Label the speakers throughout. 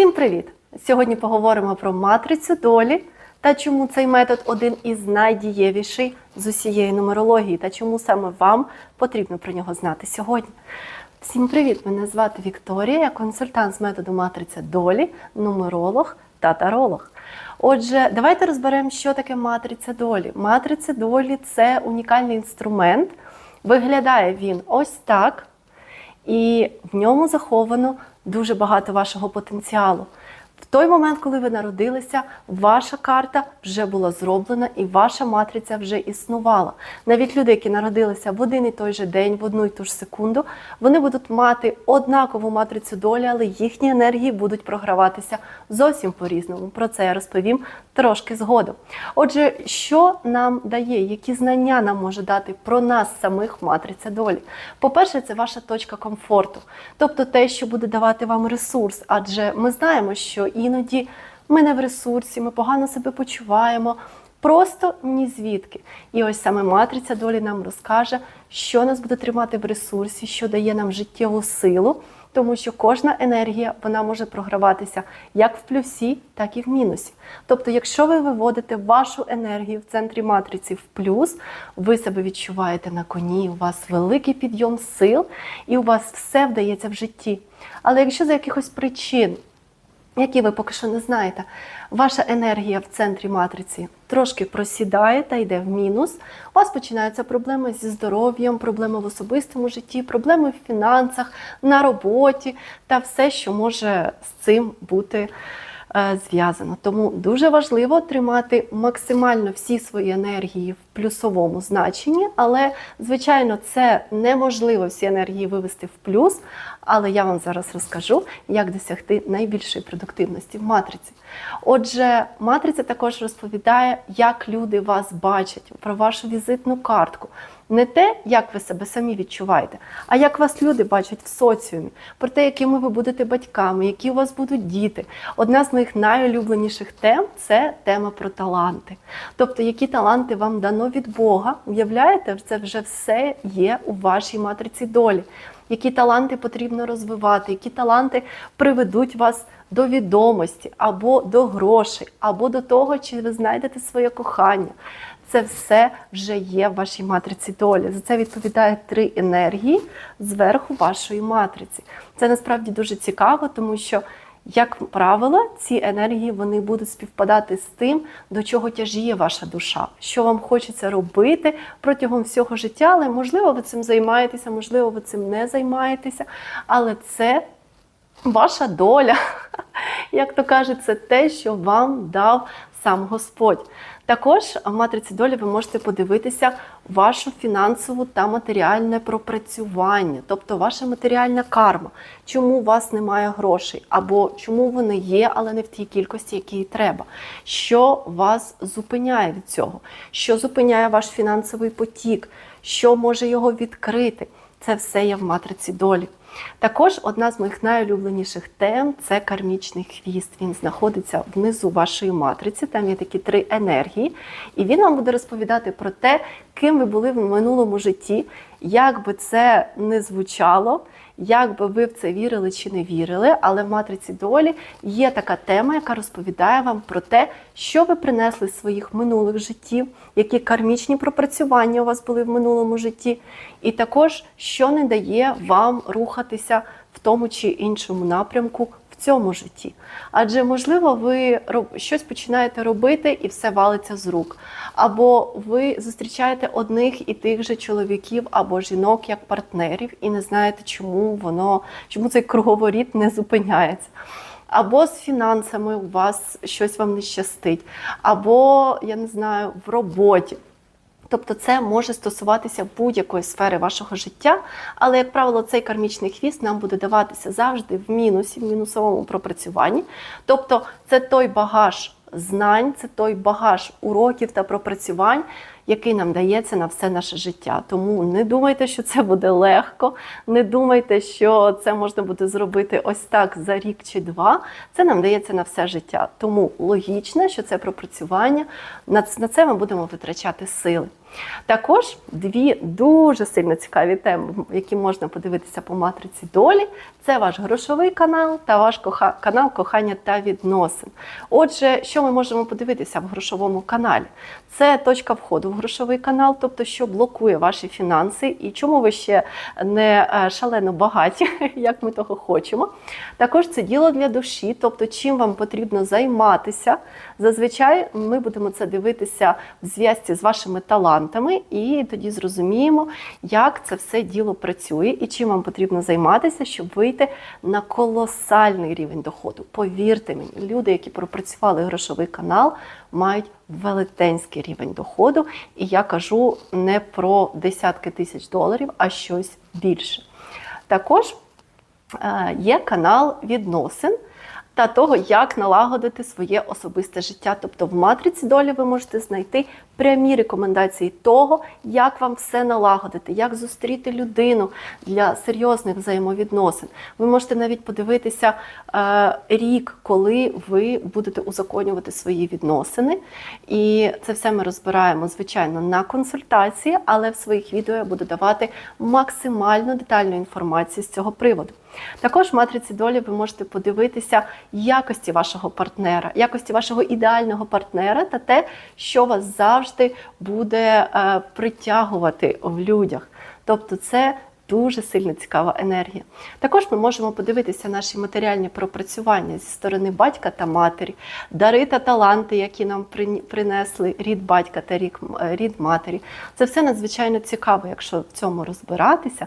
Speaker 1: Всім привіт! Сьогодні поговоримо про матрицю долі та чому цей метод один із найдієвіший з усієї нумерології, та чому саме вам потрібно про нього знати сьогодні. Всім привіт! Мене звати Вікторія, я консультант з методу матриця долі, нумеролог та таролог. Отже, давайте розберемо, що таке матриця долі. Матриця долі це унікальний інструмент. Виглядає він ось так, і в ньому заховано дуже багато вашого потенціалу. В той момент, коли ви народилися, ваша карта вже була зроблена і ваша матриця вже існувала. Навіть люди, які народилися в один і той же день, в одну і ту ж секунду, вони будуть мати однакову матрицю долі, але їхні енергії будуть програватися зовсім по-різному. Про це я розповім трошки згодом. Отже, що нам дає, які знання нам може дати про нас самих матриця долі? По-перше, це ваша точка комфорту, тобто те, що буде давати вам ресурс, адже ми знаємо, що іноді ми не в ресурсі, ми погано себе почуваємо. Просто ні звідки. І ось саме матриця долі нам розкаже, що нас буде тримати в ресурсі, що дає нам життєву силу, тому що кожна енергія вона може програватися як в плюсі, так і в мінусі. Тобто, якщо ви виводите вашу енергію в центрі матриці в плюс, ви себе відчуваєте на коні, у вас великий підйом сил, і у вас все вдається в житті. Але якщо за якихось причин які ви поки що не знаєте, ваша енергія в центрі матриці трошки просідає та йде в мінус. У вас починаються проблеми зі здоров'ям, проблеми в особистому житті, проблеми в фінансах, на роботі та все, що може з цим бути. Е, Зв'язано. Тому дуже важливо тримати максимально всі свої енергії в плюсовому значенні, але, звичайно, це неможливо всі енергії вивести в плюс. Але я вам зараз розкажу, як досягти найбільшої продуктивності в матриці. Отже, матриця також розповідає, як люди вас бачать про вашу візитну картку. Не те, як ви себе самі відчуваєте, а як вас люди бачать в соціумі, про те, якими ви будете батьками, які у вас будуть діти. Одна з моїх найулюбленіших тем це тема про таланти. Тобто, які таланти вам дано від Бога. Уявляєте, це вже все є у вашій матриці долі. Які таланти потрібно розвивати, які таланти приведуть вас до відомості, або до грошей, або до того, чи ви знайдете своє кохання. Це все вже є в вашій матриці долі. За це відповідає три енергії зверху вашої матриці. Це насправді дуже цікаво, тому що, як правило, ці енергії вони будуть співпадати з тим, до чого тяжіє ваша душа, що вам хочеться робити протягом всього життя, але можливо, ви цим займаєтеся, можливо, ви цим не займаєтеся, але це ваша доля. Як то кажуть, це те, що вам дав сам Господь. Також в матриці долі ви можете подивитися вашу фінансову та матеріальне пропрацювання, тобто ваша матеріальна карма, чому у вас немає грошей, або чому вони є, але не в тій кількості, якій треба. Що вас зупиняє від цього? Що зупиняє ваш фінансовий потік? Що може його відкрити? Це все є в матриці долі. Також одна з моїх найулюбленіших тем це кармічний хвіст. Він знаходиться внизу вашої матриці, там є такі три енергії, і він вам буде розповідати про те, ким ви були в минулому житті, як би це не звучало, як би ви в це вірили чи не вірили, але в матриці долі є така тема, яка розповідає вам про те, що ви принесли з своїх минулих життів, які кармічні пропрацювання у вас були в минулому житті, і також що не дає вам рухатися в тому чи іншому напрямку цьому житті. Адже, можливо, ви щось починаєте робити і все валиться з рук. Або ви зустрічаєте одних і тих же чоловіків або жінок як партнерів, і не знаєте, чому воно, чому цей круговоріт не зупиняється. Або з фінансами у вас щось вам не щастить, або я не знаю, в роботі. Тобто це може стосуватися будь-якої сфери вашого життя, але, як правило, цей кармічний хвіст нам буде даватися завжди в мінусі, в мінусовому пропрацюванні. Тобто, це той багаж знань, це той багаж уроків та пропрацювань, який нам дається на все наше життя. Тому не думайте, що це буде легко, не думайте, що це можна буде зробити ось так за рік чи два. Це нам дається на все життя. Тому логічно, що це пропрацювання. На це ми будемо витрачати сили. Також дві дуже сильно цікаві теми, які можна подивитися по матриці долі. Це ваш грошовий канал та ваш коха- канал кохання та відносин. Отже, що ми можемо подивитися в грошовому каналі? Це точка входу в грошовий канал, тобто що блокує ваші фінанси і чому ви ще не е, шалено багаті, як ми того хочемо. Також це діло для душі, тобто чим вам потрібно займатися. Зазвичай ми будемо це дивитися в зв'язці з вашими талантами, і тоді зрозуміємо, як це все діло працює і чим вам потрібно займатися, щоб вийти на колосальний рівень доходу. Повірте мені, люди, які пропрацювали грошовий канал, мають велетенський рівень доходу. І я кажу не про десятки тисяч доларів, а щось більше. Також е, є канал відносин та того, як налагодити своє особисте життя. Тобто в матриці долі ви можете знайти прямі рекомендації того, як вам все налагодити, як зустріти людину для серйозних взаємовідносин. Ви можете навіть подивитися е, рік, коли ви будете узаконювати свої відносини. І це все ми розбираємо, звичайно, на консультації, але в своїх відео я буду давати максимально детальну інформацію з цього приводу. Також в матриці долі ви можете подивитися якості вашого партнера, якості вашого ідеального партнера та те, що вас завжди буде е, притягувати в людях. Тобто, це дуже сильно цікава енергія. Також ми можемо подивитися наші матеріальні пропрацювання зі сторони батька та матері, дари та таланти, які нам принесли рід батька та е, рід матері. Це все надзвичайно цікаво, якщо в цьому розбиратися.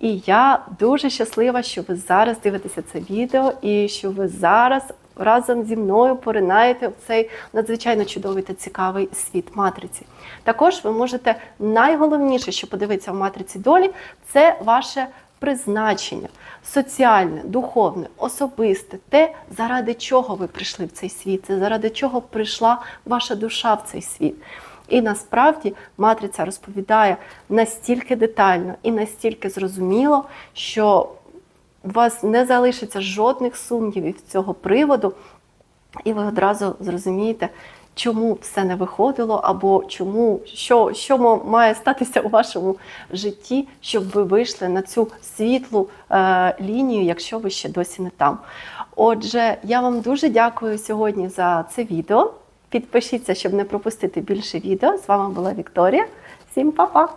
Speaker 1: І я дуже щаслива, що ви зараз дивитеся це відео і що ви зараз. Разом зі мною поринаєте в цей надзвичайно чудовий та цікавий світ матриці. Також ви можете найголовніше, що подивитися в матриці долі, це ваше призначення соціальне, духовне, особисте, те, заради чого ви прийшли в цей світ, це заради чого прийшла ваша душа в цей світ. І насправді матриця розповідає настільки детально і настільки зрозуміло, що у вас не залишиться жодних сумнівів з цього приводу, і ви одразу зрозумієте, чому все не виходило, або чому що, що має статися у вашому житті, щоб ви вийшли на цю світлу е, лінію, якщо ви ще досі не там. Отже, я вам дуже дякую сьогодні за це відео. Підпишіться, щоб не пропустити більше відео. З вами була Вікторія. Всім па-па!